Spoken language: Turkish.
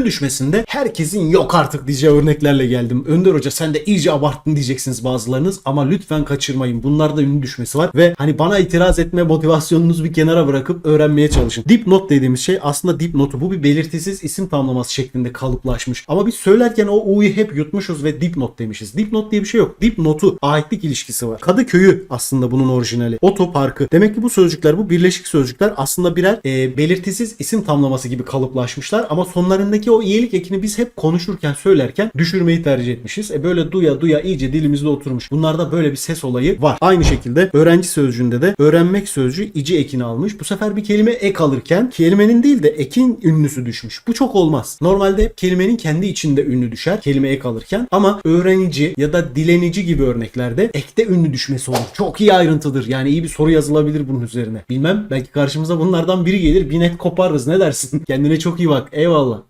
ünlü düşmesinde herkesin yok artık diyeceği örneklerle geldim. Önder Hoca sen de iyice abarttın diyeceksiniz bazılarınız ama lütfen kaçırmayın. Bunlarda ünlü düşmesi var ve hani bana itiraz etme motivasyonunuzu bir kenara bırakıp öğrenmeye çalışın. Dipnot dediğimiz şey aslında dipnotu. Bu bir belirtisiz isim tamlaması şeklinde kalıplaşmış. Ama biz söylerken o U'yu hep yutmuşuz ve dipnot demişiz. Dipnot diye bir şey yok. Dipnotu aitlik ilişkisi var. Kadıköy'ü aslında bunun orijinali. Otoparkı. Demek ki bu sözcükler bu birleşik sözcükler aslında birer e, belirtisiz isim tamlaması gibi kalıplaşmışlar ama sonlarındaki o iyilik ekini biz hep konuşurken söylerken düşürmeyi tercih etmişiz. E böyle duya duya iyice dilimizde oturmuş. Bunlarda böyle bir ses olayı var. Aynı şekilde öğrenci sözcüğünde de öğrenmek sözcüğü ici ekini almış. Bu sefer bir kelime ek alırken kelimenin değil de ekin ünlüsü düşmüş. Bu çok olmaz. Normalde hep kelimenin kendi içinde ünlü düşer kelime ek alırken ama öğrenici ya da dilenici gibi örneklerde ekte ünlü düşmesi olur. Çok iyi ayrıntıdır. Yani iyi bir soru yazılabilir bunun üzerine. Bilmem belki karşımıza bunlardan biri gelir bir net koparırız ne dersin? Kendine çok iyi bak. Eyvallah.